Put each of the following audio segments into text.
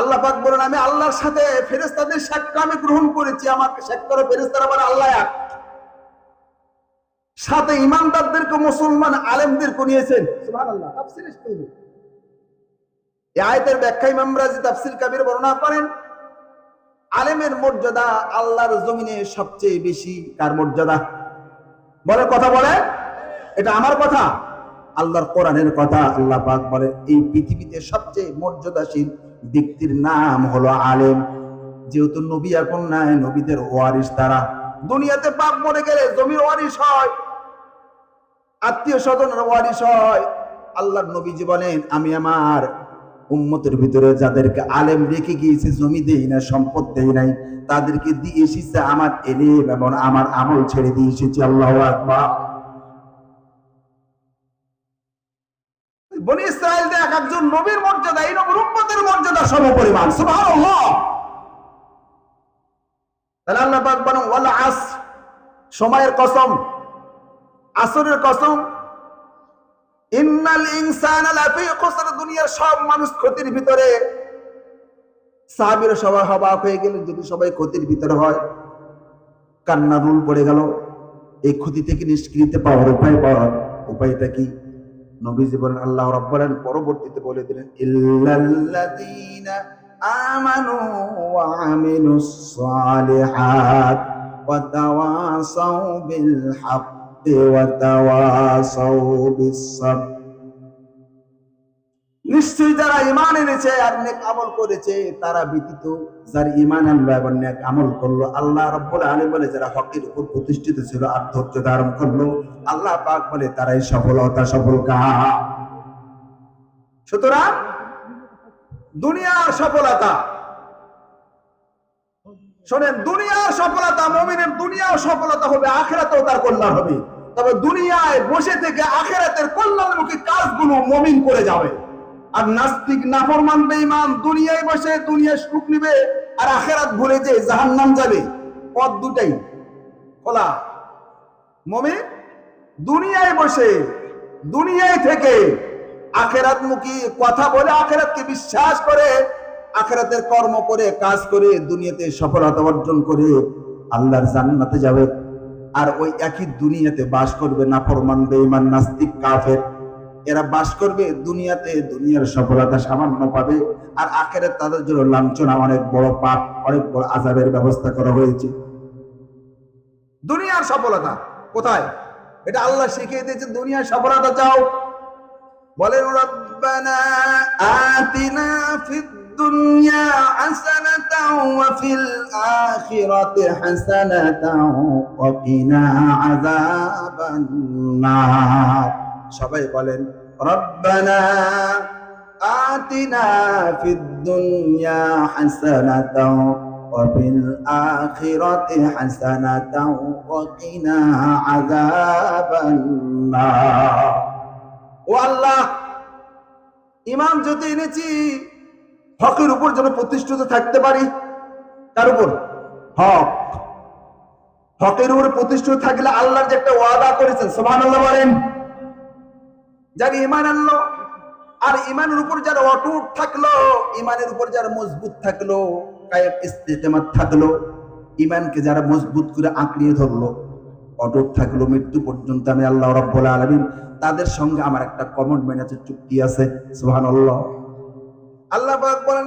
আল্লাহ পাক বলেন, আমি আল্লাহর সাথে ফেরেস্তাদের সাক্ষ্য আমি গ্রহণ করেছি। আমাকে সাক্ষ্য ফেরেস্তারা বলে, আল্লাহ এক। সাথে ইমানদারদেরকে মুসলমান আলেমদেরকে নিয়েছেন। আয়াতের ব্যাখ্যা ইমাম রাজি তাফসীর কাবির বর্ণনা করেন, আলেমের মর্যাদা আল্লাহর জমিনে সবচেয়ে বেশি কার মর্যাদা? বলে, কথা বলে? এটা আমার কথা। আল্লাহর কোরআনের কথা আল্লাহ পাক বলে, এই পৃথিবীতে সবচেয়ে মর্যাদাশীল ব্যক্তির নাম হলো আলেম। যেহেতু নবী এখন নাই নবীদের ওয়ারিস তারা দুনিয়াতে পাপ মরে গেলে জমির ওয়ারিস হয়, আত্মীয় স্বজনের ওয়ারিস হয়, আল্লাহর নবীজি বলেন, আমি আমার উম্মতের ভিতরে যাদেরকে আলেম রেখে গিয়েছি, জমি দেই না সম্পদ দেই নাই, তাদেরকে দিয়ে এসেছে আমার এলেম এবং আমার আমল ছেড়ে দিয়ে এসেছি। আল্লাহ আকবার। বনি ইসরায়েল এক একজন নবীর মর্যাদা, এই নবীর উম্মতের মর্যাদা সমপরিমাণ সুবহানাল্লাহ। তাহলে আল্লাহ পাক বলেন, ওয়াল আস সময়ের কসম, আসরের কসম। ইন্নাল ইনসানা লাফি দুনিয়ার সব মানুষ ক্ষতির ভিতরে। সাহাবীর সবাই হবাক হয়ে গেলেন, যদি সবাই ক্ষতির ভিতরে হয় কান্না রুল পড়ে গেল। এই ক্ষতি থেকে নিষ্কৃত পাওয়ার উপায় পাওয়ার উপায়টা কি? নবীজি বলেন, আল্লাহ রব্বালেন বলেন পরবর্তীতে বলে দিলেন, ইল্লাল্লাযীনা আমানু ওয়া আমিলুস সালিহাত ওয়া তাওয়াসাউ বিল হাক্কি ওয়া তাওয়াসাউ বিস সাবর নিশ্চয়ই যারা ইমান এনেছে আর নেক আমল করেছে, তারা ব্যতীত যার ইমান আনলো এবং নেক আমল করল, আল্লাহ রব্বুল আলামিন বলে, যারা হকের উপর প্রতিষ্ঠিত ছিল আর ধৈর্য ধারণ করল, আল্লাহ পাক বলে, তারাই সফলতা সফল কাম সুতরাং দুনিয়ার সফলতা, শোনেন, দুনিয়ার সফলতা, মমিনের দুনিয়াও সফলতা হবে, আখেরাতেও তার কল্যাণ হবে। তবে দুনিয়ায় বসে থেকে আখেরাতের কল্যাণমুখী কাজগুলো মমিন করে যাবে। আর নাস্তিক নাফরমান বেঈমান দুনিয়ায় বসে দুনিয়ায় সুখ নিবে আর আখেরাত ভুলে যে জাহান্নাম যাবে। পথ দুটাই। খোলা। মমিন, দুনিয়ায় বসে, দুনিয়ায় থেকে আখেরাত মুখী কথা বলে আখেরাতকে বিশ্বাস করে, আখেরাতের কর্ম করে, কাজ করে, দুনিয়াতে সফলতা অর্জন করে আল্লাহর জান্নাতে যাবে। আর ওই একই দুনিয়াতে বাস করবে না ফরমান বেঈমান, নাস্তিক, কাফের। এরা বাস করবে, দুনিয়াতে দুনিয়ার সফলতা সামান্য পাবে, আর আখেরে তাদের জন্য লাঞ্ছনা, অনেক বড় পাপ, অনেক বড় আজাবের ব্যবস্থা করা হয়েছে। দুনিয়ার সফলতা কোথায়? এটা আল্লাহ শিখিয়ে দিয়েছে দুনিয়ার সফলতা চাও। ফিদ দুনিয়া হাসানাতাও ওয়া ফিল আখিরাতি হাসানাতাও ওয়া কিনা আযাবান সবাই বলেন, রব্বানা দুনিয়া হাসানাতাও ওয়া ফিল আখিরাতি হাসানাতাও ওয়া কিনা আযাবান নার আল্লাহ ইমাম যদি এনেছি, হকের উপর যেন প্রতিষ্ঠিত থাকতে পারি তার উপর? হক। হকের উপর প্রতিষ্ঠিত থাকলে আল্লাহর যে একটা ওয়াদা করেছেন সোমান আল্লাহ বলেন যার ইমান আনলো, আর ইমানের উপর যারা অটুট থাকল, ইমানের উপর যারা মজবুত থাকল থাকল, ইমানকে যারা মজবুত করে আঁকড়িয়ে ধরলো, অটুট থাকল মৃত্যু পর্যন্ত আমি আল্লাহ রব্বুল আলমিন তাদের সঙ্গে আমার একটা কমন ম্যানেজের চুক্তি আছে সোহান আল্লাহ আল্লাহ বলেন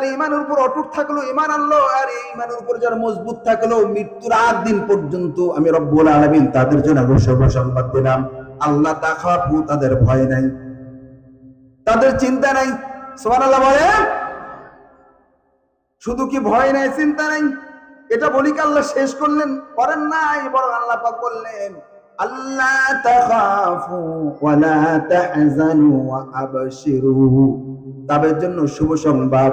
যারা ইমানের উপর অটুট থাকল ইমান আনলো আর এই ইমানের উপর যারা মজবুত থাকল মৃত্যুর আগ দিন পর্যন্ত আমি রব্বুল আলামিন তাদের জন্য ঘোষণা সংবাদ দিলাম। আল্লাহ তাখাফু তাদের ভয় নাই। তাদের চিন্তা নাই। সুবহানাল্লাহ বলে শুধু কি ভয় নাই, চিন্তা নাই? এটা বলি কি আল্লাহ শেষ করলেন? করেন নাই, বরং আল্লাহ পাক বললেন আল্লাহ তাখাফু ওয়ালা তাহজানু ওয়া আবশিরু। তাদের জন্য শুভ সংবাদ।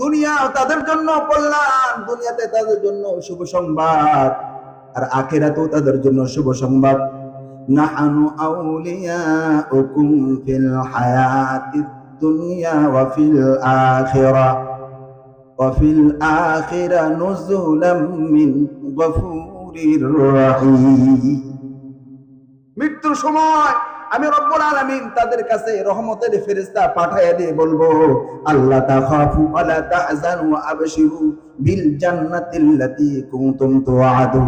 দুনিয়া তাদের জন্য কল্যাণ, দুনিয়াতে তাদের জন্য শুভ সংবাদ, আর আখেরাতেও তাদের জন্য শুভ সংবাদ। নাহানু আউলিয়াউকুম ফিল হায়াতিদ দুনিয়া ওয়া ফিল আখিরা। ওয়া ফিল আখিরা নুজুলাম মিন গফুরির রাহিম। মৃত্যুর সময় আমি রব্বুল আলামিন তাদের কাছে রহমতের ফেরেশতা পাঠাইয়া দিয়ে বলব আল্লাহ তাখাফু ওয়ালা তাহজানু ওয়া আবশিরু বিল জান্নাতিল্লাতী কুনতুম তুআদু।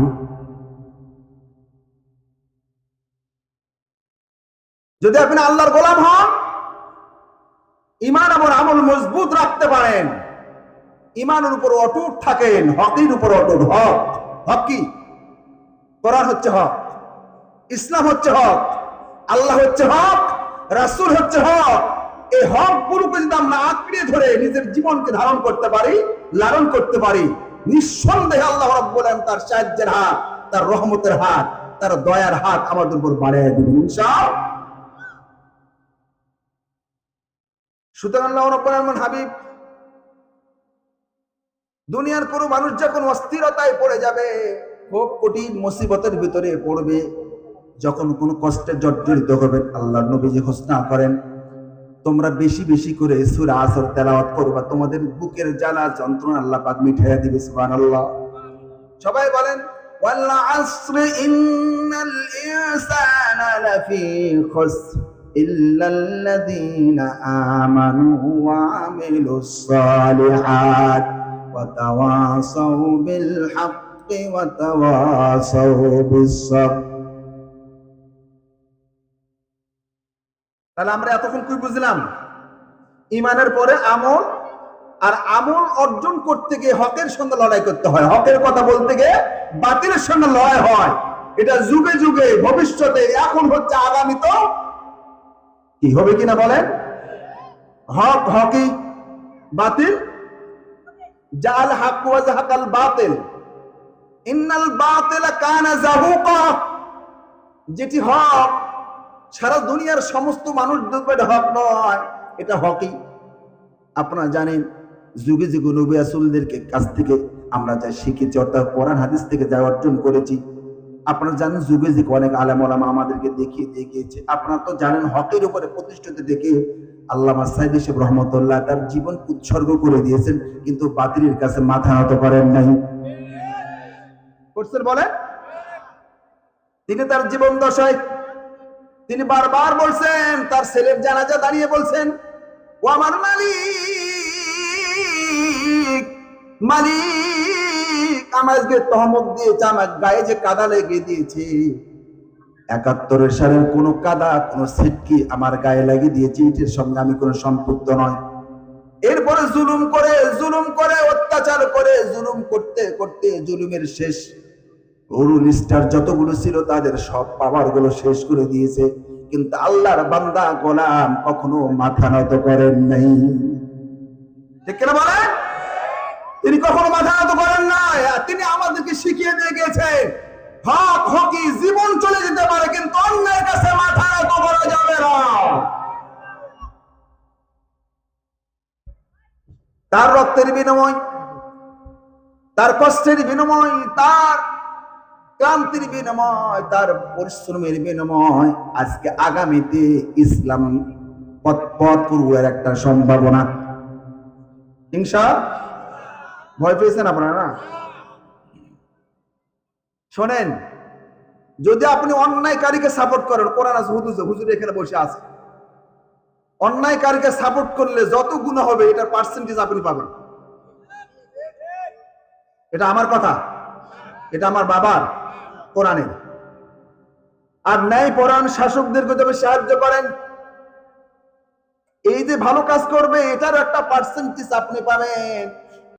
যদি আপনি আল্লাহর গোলাম হন, ইমান এবং আমল মজবুত রাখতে পারেন। ইমানের উপর অটুট থাকেন, হকের উপর অটুট হক। হক কি? কোরআন হচ্ছে হক, ইসলাম হচ্ছে হক। আল্লাহ হচ্ছে হক, রাসূল হচ্ছে হক। এই হক গুলোকে যদি আমরা আঁকড়ে ধরে নিজের জীবনকে ধারণ করতে পারি, লালন করতে পারি, নিঃসন্দেহে আল্লাহ রাব্বুল তার সাহায্যের হাত, তার রহমতের হাত, তার দয়ার হাত আমাদের উপর বাড়িয়ে দিবেন ইনশাআল্লাহ। সুতরাং আল্লাহ হাবিব, দুনিয়ার কোনো মানুষ যখন অস্থিরতায় পড়ে যাবে, খুব কঠিন মুসিবতের ভিতরে পড়বে। যখন কোনো কষ্টে জর্জরিত হবে আল্লাহ নবীজি ঘোষণা করেন তোমরা বেশি বেশি করে সূরা আসর তেলাওয়াত করবা তোমাদের বুকের জ্বালা যন্ত্রণা আল্লাহ পাক মিঠাইয়া দিবে সুবহানাল্লাহ সবাই বলেন ওয়াল আসর ইন্নাল ইনসানা লাফি খুসর إلا الذين آمنوا وعملوا الصالحات وتواصوا بالحق وتواصوا بالصبر তাহলে আমরা এতক্ষণ কি বুঝলাম? ইমানের পরে আমল আর আমল অর্জন করতে গিয়ে হকের সঙ্গে লড়াই করতে হয়। হকের কথা বলতে গিয়ে বাতিলের সঙ্গে লড়াই হয়। এটা যুগে যুগে, ভবিষ্যতে, এখন হচ্ছে আগামী তো কি হবে কিনা বলেন? হক, হকি, বাতিল? জাল হাক ওয়া জাহাকাল বাতিল। ইন্নাল বাতিল কানা জাহুকা। যেটি হক সারা দুনিয়ার সমস্ত মানুষ এটা হক নয়, এটা হকই। আপনারা জানেন, যুগে যুগে নবী রাসূলদেরকে কাছ থেকে আমরা যা শিখেছি, অর্থাৎ কোরআন হাদিস থেকে যা অর্জন করেছি, আপনারা জানেন যুগে যুগে অনেক আলেম আমাদেরকে দেখিয়ে দিয়ে গিয়েছে আপনারা তো জানেন হকের উপরে প্রতিষ্ঠিত দেখে আল্লামা সাইদ হিসেব রহমতুল্লাহ তার জীবন উৎসর্গ করে দিয়েছেন, কিন্তু বাতিলের কাছে মাথা নত করেন নাই। করছেন তিনি তার জীবন দশায় তিনি বারবার বলছেন, তার ছেলের জানাজা দাঁড়িয়ে বলছেন, ও আমার মালিক মালিক, আমার আজকে তহমত দিয়েছে, আমার গায়ে যে কাদা লেগে দিয়েছে। একাত্তরের সালের কোনো কাদা, কোনো সিটকি আমার গায়ে লাগিয়ে দিয়েছে, এটির সঙ্গে আমি কোনো সম্পৃক্ত নয় এরপরে জুলুম করে জুলুম করে, অত্যাচার করে, জুলুম করতে করতে জুলুমের শেষ রুল স্টার যতগুলো ছিল তাদের সব পাওয়ারগুলো শেষ করে দিয়েছে। কিন্তু আল্লাহর বান্দা গোলাম কখনো মাথা নত করেন নাই। বলেন? তিনি কখনো মাথা নত করেন নাই। তিনি আমাদেরকে শিখিয়ে দিয়ে গেছেন, হক হকি জীবন চলে যেতে পারে, কিন্তু অন্যের কাছে মাথা নত করা যাবে না। তার রক্তের বিনিময়, তার কষ্টের বিনিময়, তার ক্রান্তির বিনিময়, তার পরিশ্রমের বিনিময়, আজকে আগামীতে ইসলাম পথ একটা সম্ভাবনা। হিংসা? ভয় পেয়েছেন আপনারা না? শোনেন, যদি আপনি অন্যায়কারীকে সাপোর্ট করেন, কোরআন আছে হুজুর এখানে বসে আছে। অন্যায়কারীকে সাপোর্ট করলে যত গুণ হবে, এটার পার্সেন্টেজ আপনি পাবেন। এটা আমার কথা, এটা আমার বাবার। কোরআনের। আর ন্যায় পরাণ শাসকদেরকে তবে সাহায্য করেন। এই যে ভালো কাজ করবে এটার একটা পার্সেন্টেজ আপনি পাবেন।